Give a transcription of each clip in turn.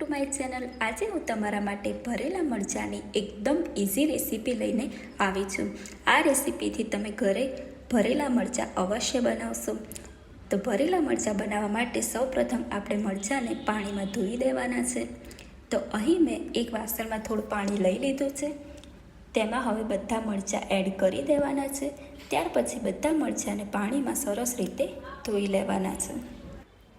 To my channel આજે હું તમારા માટે ભરેલા મરચાંની એકદમ ઇઝી રેસીપી લઈને આવી છું. આ રેસીપીથી તમે ઘરે ભરેલા મરચાં અવશ્ય બનાવશો. તો ભરેલા મરચાં બનાવવા માટે સૌપ્રથમ આપણે મરચાંને પાણીમાં ધોઈ દેવાના છે. તો અહીં મેં એક વાસણમાં થોડું પાણી લઈ લીધું છે. તેમાં હવે બધા મરચાં એડ કરી દેવાના છે. ત્યાર પછી બધા મરચાંને પાણીમાં સરસ રીતે ધોઈ લેવાના છે.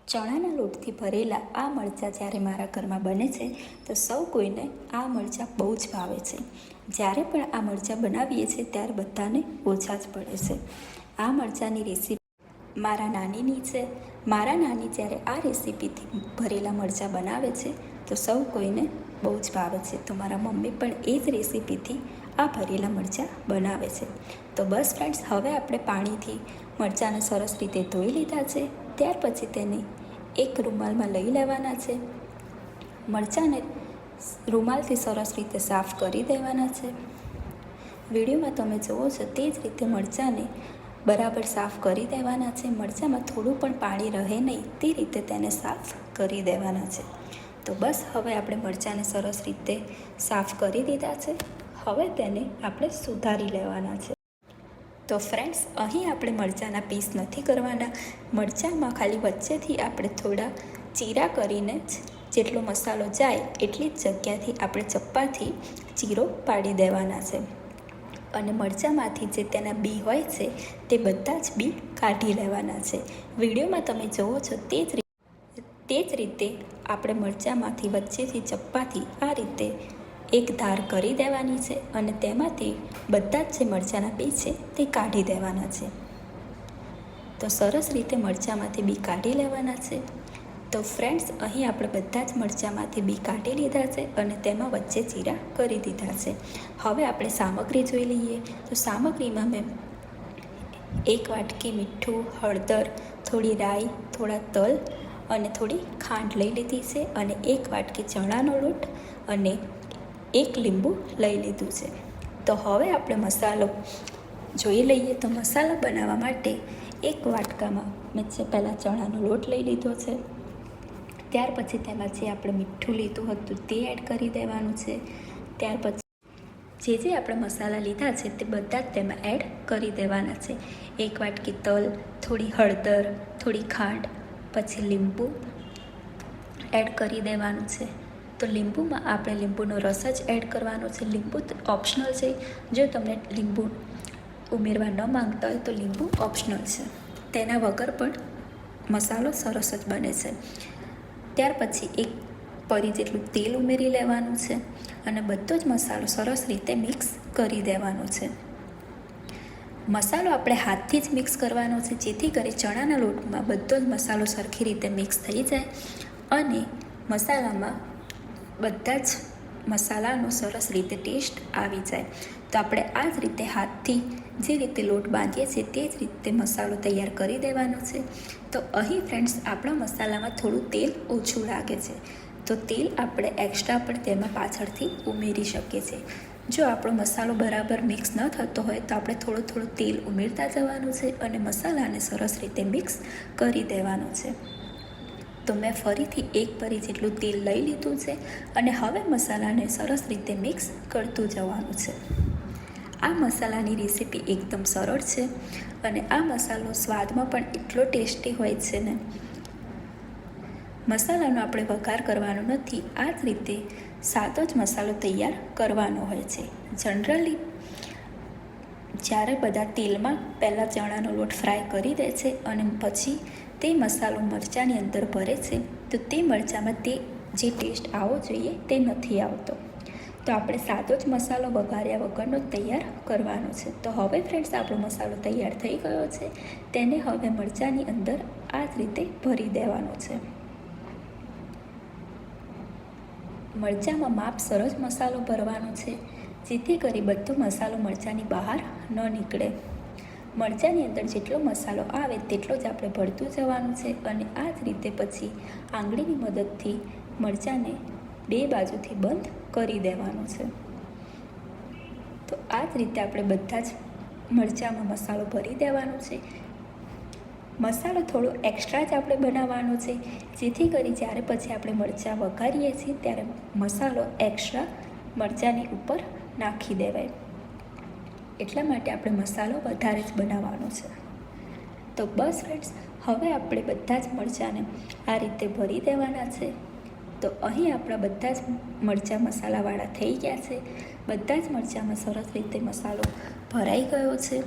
ચણાના લોટથી ભરેલા આ મરચાં જ્યારે મારા ઘરમાં બને છે, તો સૌ કોઈને આ મરચાં બહુ જ ભાવે છે. જ્યારે પણ આ મરચાં બનાવીએ છીએ, ત્યારે બધાને ઓછા જ પડે છે. આ મરચાંની રેસીપી મારા નાનીની છે. મારા નાની જ્યારે આ રેસીપીથી ભરેલા મરચાં બનાવે છે, તો સૌ કોઈને બહુ જ ભાવે છે. તો મારા મમ્મી પણ એ જ રેસીપીથી આ ભરેલા મરચાં બનાવે છે. તો બસ ફ્રેન્ડ્સ હવે આપણે પાણીથી મરચાંને સરસ રીતે ધોઈ લીધા છે. ત્યાર પછી તેને એક રૂમાલમાં લઈ લેવાના છે. મરચાંને રૂમાલથી સરસ રીતે સાફ કરી દેવાના છે. વિડીયોમાં તમે જુઓ છો તે જ રીતે મરચાંને બરાબર સાફ કરી દેવાના છે. મરચાંમાં થોડું પણ પાણી રહે નહીં તે રીતે તેને સાફ કરી દેવાના છે. તો બસ હવે આપણે મરચાંને સરસ રીતે સાફ કરી દીધા છે. હવે તેને આપણે સુધારી લેવાના છે. તો ફ્રેન્ડ્સ અહીં આપણે મરચાંના પીસ નથી કરવાના. મરચાંમાં ખાલી વચ્ચેથી આપણે થોડા ચીરા કરીને જ જેટલો મસાલો જાય એટલી જ જગ્યાથી આપણે ચપ્પાથી ચીરો પાડી દેવાના છે. અને મરચાંમાંથી જે તેના બી હોય છે, તે બધા જ બી કાઢી લેવાના છે. વિડીયોમાં તમે જુઓ છો તે જ તે જ રીતે આપણે મરચાંમાંથી વચ્ચેથી ચપ્પાથી આ રીતે એક ધાર કરી દેવાની છે અને તેમાંથી બધા જ જે મરચાંના બી છે તે કાઢી દેવાના છે. તો સરસ રીતે મરચાંમાંથી બી કાઢી લેવાના છે. તો ફ્રેન્ડ્સ, અહીં આપણે બધા જ મરચાંમાંથી બી કાઢી લીધા છે અને તેમાં વચ્ચે ચીરા કરી દીધા છે. હવે આપણે સામગ્રી જોઈ લઈએ. તો સામગ્રીમાં મેં એક વાટકી મીઠું, હળદર, થોડી રાઈ, થોડા તલ અને થોડી ખાંડ લઈ લીધી છે અને એક વાટકી ચણાનો લોટ અને એક લીંબુ લઈ લીધું છે. તો હવે આપણે મસાલો જોઈ લઈએ. તો મસાલો બનાવવા માટે એક વાટકામાં મેં છે પહેલાં ચણાનો લોટ લઈ લીધો છે. ત્યાર પછી તેમાં જે આપણે મીઠું લીધું હતું તે એડ કરી દેવાનું છે. ત્યાર પછી જે જે આપણે મસાલા લીધા છે તે બધા જ તેમાં એડ કરી દેવાના છે. એક વાટકી તલ, થોડી હળદર, થોડી ખાંડ, પછી લીંબુ એડ કરી દેવાનું છે. તો લીંબુમાં આપણે લીંબુનો રસ જ એડ કરવાનો છે. લીંબુ ઓપ્શનલ છે. જો તમને લીંબુ ઉમેરવા ન માંગતા હોય તો લીંબુ ઓપ્શનલ છે. તેના વગર પણ મસાલો સરસ જ બને છે. ત્યાર પછી એક પરી જેટલું તેલ ઉમેરી લેવાનું છે અને બધો જ મસાલો સરસ રીતે મિક્સ કરી દેવાનો છે. મસાલો આપણે હાથથી જ મિક્સ કરવાનો છે. જેથી કરી ચણાના લોટમાં બધો જ મસાલો સરખી રીતે મિક્સ થઈ જાય અને મસાલામાં બધા જ મસાલાનો સરસ રીતે ટેસ્ટ આવી જાય. તો આપણે આ જ રીતે હાથથી જે રીતે લોટ બાંધીએ છીએ તે જ રીતે મસાલો તૈયાર કરી દેવાનો છે. તો અહીં ફ્રેન્ડ્સ આપણા મસાલામાં થોડું તેલ ઓછું લાગે છે. તો તેલ આપણે એક્સ્ટ્રા પણ તેમાં પાછળથી ઉમેરી શકીએ છીએ. જો આપણો મસાલો બરાબર મિક્સ ન થતો હોય તો આપણે થોડું થોડું તેલ ઉમેરતા જવાનું છે અને મસાલાને સરસ રીતે મિક્સ કરી દેવાનું છે. તો મેં ફરીથી એક પરી જેટલું તેલ લઈ લીધું છે અને હવે મસાલાને સરસ રીતે મિક્સ કરતું જવાનું છે. આ મસાલાની રેસીપી એકદમ સરળ છે અને આ મસાલો સ્વાદમાં પણ એટલો ટેસ્ટી હોય છે ને. મસાલાનો આપણે વઘાર કરવાનો નથી, આ જ રીતે સાદો જ મસાલો તૈયાર કરવાનો હોય છે. જનરલી જ્યારે બધા તેલમાં પહેલાં ચણાનો લોટ ફ્રાય કરી દે છે અને પછી તે મસાલો મરચાંની અંદર ભરે છે. તો તે મરચાંમાં તે જે ટેસ્ટ આવવો જોઈએ તે નથી આવતો. તો આપણે સાદો જ મસાલો વઘાર્યા વગરનો તૈયાર કરવાનો છે. તો હવે ફ્રેન્ડ્સ આપણો મસાલો તૈયાર થઈ ગયો છે. તેને હવે મરચાંની અંદર આ જ રીતે ભરી દેવાનો છે. મરચાંમાં માપ સરસ મસાલો ભરવાનો છે. જેથી કરી બધો મસાલો મરચાંની બહાર ન નીકળે. મરચાંની અંદર જેટલો મસાલો આવે તેટલો જ આપણે ભરતું જવાનું છે અને આ જ રીતે પછી આંગળીની મદદથી મરચાંને બે બાજુથી બંધ કરી દેવાનું છે. તો આ જ રીતે આપણે બધા જ મરચાંમાં મસાલો ભરી દેવાનો છે. મસાલો થોડો એક્સ્ટ્રા જ આપણે બનાવવાનો છે. જેથી કરી જ્યારે પછી આપણે મરચાં વઘારીએ છીએ ત્યારે મસાલો એક્સ્ટ્રા મરચાંની ઉપર નાખી દેવાય. એટલા માટે આપણે મસાલો વધારે જ બનાવવાનો છે. તો બસ ફ્રેન્ડ્સ હવે આપણે બધા જ મરચાંને આ રીતે ભરી દેવાના છે. તો અહીં આપણા બધા જ મરચાં મસાલાવાળા થઈ ગયા છે. બધા જ મરચાંમાં સરસ રીતે મસાલો ભરાઈ ગયો છે.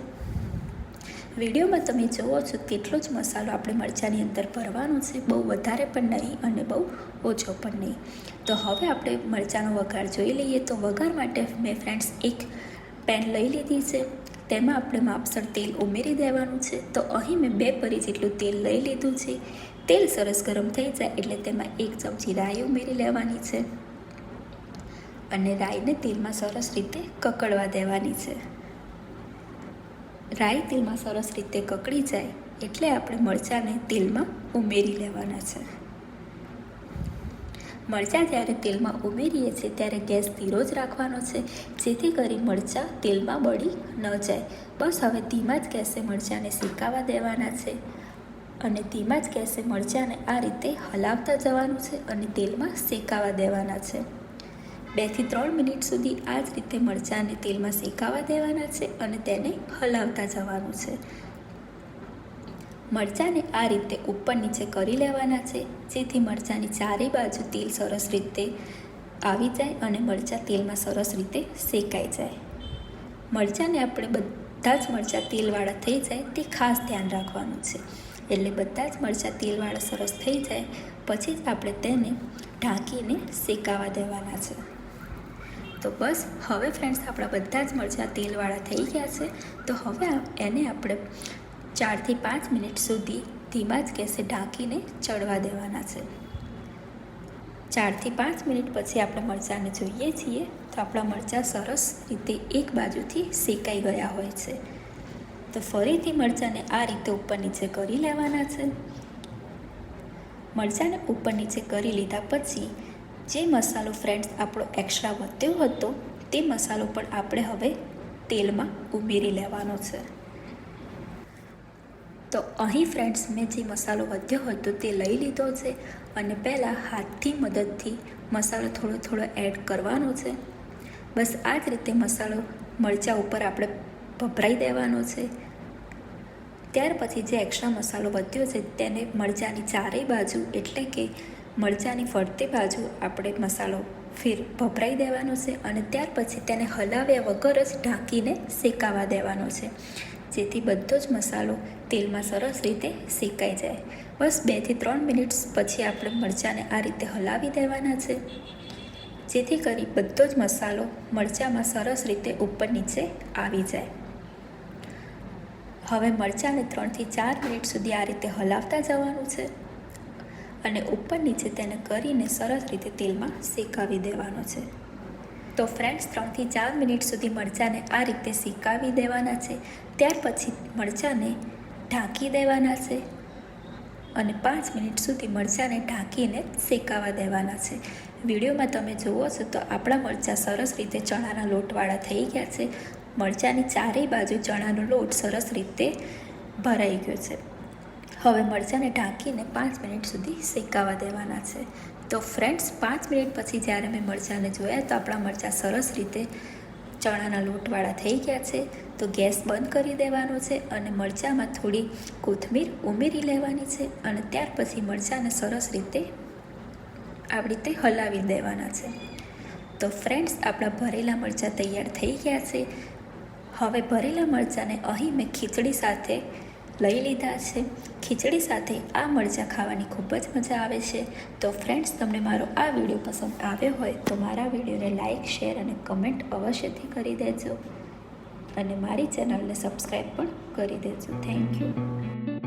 વિડીયોમાં તમે જુઓ છો તેટલો જ મસાલો આપણે મરચાંની અંદર ભરવાનો છે. બહુ વધારે પણ નહીં અને બહુ ઓછો પણ નહીં. તો હવે આપણે મરચાંનો વઘાર જોઈ લઈએ. તો વઘાર માટે મેં ફ્રેન્ડ્સ એક પેન લઈ લીધી છે. તેમાં આપણે માપસર તેલ ઉમેરી દેવાનું છે. તો અહીં મેં બે પરી જેટલું તેલ લઈ લીધું છે. તેલ સરસ ગરમ થઈ જાય એટલે તેમાં એક ચમચી રાઈ ઉમેરી લેવાની છે. અને રાઈને તેલમાં સરસ રીતે કકડવા દેવાની છે. રાઈ તેલમાં સરસ રીતે કકડી જાય એટલે આપણે મરચાંને તેલમાં ઉમેરી લેવાના છે. મરચાં જ્યારે તેલમાં ઉમેરીએ છીએ ત્યારે ગેસ ધીરો જ રાખવાનો છે, જેથી કરી મરચાં તેલમાં બળી ન જાય. બસ હવે ધીમા જ ગેસે મરચાંને શેકાવા દેવાના છે અને ધીમા જ ગેસે મરચાંને આ રીતે હલાવતા જવાનું છે અને તેલમાં શેકાવા દેવાના છે. બેથી ત્રણ મિનિટ સુધી આ જ રીતે મરચાંને તેલમાં શેકાવા દેવાના છે અને તેને હલાવતા જવાનું છે. મરચાંને આ રીતે ઉપર નીચે કરી લેવાના છે, જેથી મરચાંની ચારે બાજુ તેલ સરસ રીતે આવી જાય અને મરચાં તેલમાં સરસ રીતે શેકાઈ જાય. મરચાંને આપણે બધા જ મરચાં તેલવાળા થઈ જાય, તે ખાસ ધ્યાન રાખવાનું છે. એટલે બધા જ મરચાં તેલવાળા સરસ થઈ જાય, પછી જ આપણે તેને ઢાંકીને શેકાવા દેવાના છે. તો બસ, હવે ફ્રેન્ડ્સ આપણા બધા જ મરચાં તેલવાળા થઈ ગયા છે. તો હવે એને આપણે ચારથી પાંચ મિનિટ સુધી ધીમા જ ગેસે ઢાંકીને ચડવા દેવાના છે. ચારથી પાંચ મિનિટ પછી આપણે મરચાંને જોઈએ છીએ તો આપણા મરચાં સરસ રીતે એક બાજુથી શેકાઈ ગયા હોય છે. તો ફરીથી મરચાંને આ રીતે ઉપર નીચે કરી લેવાના છે. મરચાંને ઉપર નીચે કરી લીધા પછી જે મસાલો ફ્રેન્ડ્સ આપણો એક્સ્ટ્રા વધ્યો હતો તે મસાલો પણ આપણે હવે તેલમાં ઉમેરી લેવાનો છે. તો અહીં ફ્રેન્ડ્સ મેં જે મસાલો વધ્યો હતો તે લઈ લીધો છે અને પહેલાં હાથથી મદદથી મસાલો થોડો થોડો એડ કરવાનો છે. બસ આ જ રીતે મસાલો મરચાં ઉપર આપણે ભભરાઈ દેવાનો છે. ત્યાર પછી જે એક્સ્ટ્રા મસાલો વધ્યો છે તેને મરચાંની ચારેય બાજુ એટલે કે મરચાંની ફરતે બાજુ આપણે મસાલો ફેર ભભરાઈ દેવાનો છે અને ત્યાર પછી તેને હલાવ્યા વગર જ ઢાંકીને શેકાવા દેવાનો છે. જેથી બધો જ મસાલો તેલમાં સરસ રીતે શેકાઈ જાય. બસ બેથી ત્રણ મિનિટ્સ પછી આપણે મરચાંને આ રીતે હલાવી દેવાના છે. જેથી કરી બધો જ મસાલો મરચાંમાં સરસ રીતે ઉપર નીચે આવી જાય. હવે મરચાંને ત્રણથી ચાર મિનિટ સુધી આ રીતે હલાવતા જવાનું છે અને ઉપર નીચે તેને કરીને સરસ રીતે તેલમાં શેકાવી દેવાનો છે. તો ફ્રેન્ડ્સ ત્રણથી ચાર મિનિટ સુધી મરચાંને આ રીતે શેકાવી દેવાના છે. ત્યાર પછી મરચાંને ઢાંકી દેવાના છે અને પાંચ મિનિટ સુધી મરચાંને ઢાંકીને શેકાવા દેવાના છે. વિડીયોમાં તમે જુઓ છો તો આપણા મરચાં સરસ રીતે ચણાના લોટવાળા થઈ ગયા છે. મરચાંની ચારેય બાજુ ચણાનો લોટ સરસ રીતે ભરાઈ ગયો છે. હવે મરચાંને ઢાંકીને પાંચ મિનિટ સુધી શેકાવા દેવાના છે. તો ફ્રેન્ડ્સ પાંચ મિનિટ પછી જ્યારે મેં મરચાંને જોયા તો આપણા મરચાં સરસ રીતે ચણાના લોટવાળા થઈ ગયા છે. તો ગેસ બંધ કરી દેવાનો છે અને મરચાંમાં થોડી કોથમીર ઉમેરી લેવાની છે અને ત્યાર પછી મરચાંને સરસ રીતે આવી રીતે હલાવી દેવાના છે. તો ફ્રેન્ડ્સ આપણા ભરેલા મરચાં તૈયાર થઈ ગયા છે. હવે ભરેલા મરચાંને અહીં મેં ખીચડી સાથે લઈ લીધા છે. ખીચડી સાથે આ મરચાં ખાવાની ખૂબ જ મજા આવે છે. તો ફ્રેન્ડ્સ તમને મારો આ વીડિયો પસંદ આવ્યો હોય તો મારા વિડીયોને લાઇક શેર અને કમેન્ટ અવશ્યથી કરી દેજો. અને મારી ચેનલને સબસ્ક્રાઈબ પણ કરી દેજો. Thank you